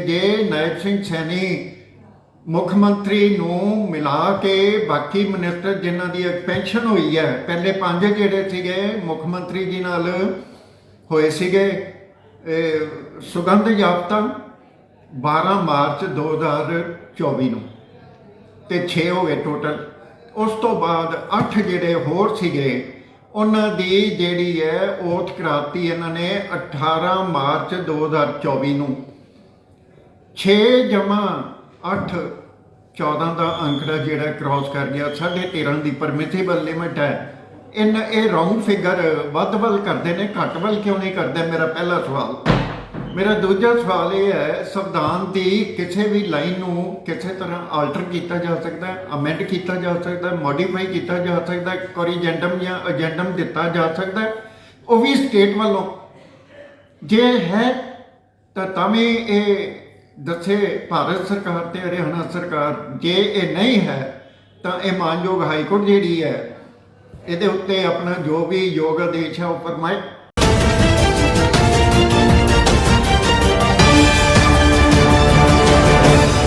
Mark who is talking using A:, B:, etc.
A: ਜੇ ਨਾਇਬ ਸਿੰਘ ਸੈਣੀ ਮੁੱਖ ਮੰਤਰੀ ਨੂੰ ਮਿਲਾ ਕੇ ਬਾਕੀ ਮਿਨਿਸਟਰ ਜਿਨ੍ਹਾਂ ਦੀ ਪੈਨਸ਼ਨ ਹੋਈ ਹੈ, ਪਹਿਲੇ ਪੰਜ ਜਿਹੜੇ ਸੀਗੇ, ਮੁੱਖ ਮੰਤਰੀ ਜੀ ਨਾਲ ਹੋਏ ਸੀਗੇ ਸੁਗੰਧ ਯਾਫਤਾ 12 ਮਾਰਚ 2024 ਨੂੰ ਤੇ 6 ਹੋ ਗਏ ਟੋਟਲ ਉਸ ਤੋਂ ਬਾਅਦ 8 ਜਿਹੜੇ ਹੋਰ ਸੀਗੇ, ਉਹਨਾਂ ਦੀ ਜਿਹੜੀ ਹੈ ਓਥ ਕਰਾਤੀ ਇਹਨਾਂ ਨੇ 18 ਮਾਰਚ 2024 ਨੂੰ। 6 ਜਮਾ 8 14 ਦਾ ਅੰਕੜਾ ਜਿਹੜਾ ਕ੍ਰਾਸ ਕਰ ਗਿਆ 13.5 ਦੀ ਪਰਮਿਸਿਬਲ ਲਿਮਿਟ ਹੈ। ਇਨ, ਇਹ ਰੌਂਗ ਫਿਗਰ ਵੱਧ ਵੱਲ ਕਰਦੇ ਨੇ, ਘੱਟ ਵੱਲ ਕਿਉਂ ਨਹੀਂ ਕਰਦੇ? ਮੇਰਾ ਪਹਿਲਾ ਸਵਾਲ। ਮੇਰਾ ਦੂਜਾ ਸਵਾਲ ਇਹ ਹੈ, ਸੰਵਿਧਾਨ ਦੀ ਕਿਸੇ ਵੀ ਲਾਈਨ ਨੂੰ ਕਿਸੇ ਤਰ੍ਹਾਂ ਆਲਟਰ ਕੀਤਾ ਜਾ ਸਕਦਾ ਹੈ ਅਮੈਂਡ ਕੀਤਾ ਜਾ ਸਕਦਾ ਹੈ ਮੋਡੀਫਾਈ ਕੀਤਾ ਜਾ ਸਕਦਾ ਹੈ ਕੋਰੀਜੈਂਡਮ ਜਾਂ ਏਜੰਡਮ ਦਿੱਤਾ ਜਾ ਸਕਦਾ ਹੈ, ਉਹ ਵੀ ਸਟੇਟ ਵੱਲੋਂ। ਜੇ ਹੈ, ਤਾਂ ਤਾਂ ਵੀ ਇਹ ਦੱਸੇ ਭਾਰਤ ਸਰਕਾਰ ਤੇ ਹਰਿਆਣਾ ਸਰਕਾਰ, ਜੇ ਇਹ ਨਹੀਂ ਹੈ, ਤਾਂ ਇਹ ਮਾਨਯੋਗ ਹਾਈ ਕੋਰਟ ਜਿਹੜੀ ਹੈ, ਇਹਦੇ ਉੱਤੇ ਆਪਣਾ ਜੋ ਵੀ ਯੋਗ ਆਦੇਸ਼ ਹੈ, ਉਹ ਫਰਮਾਏ।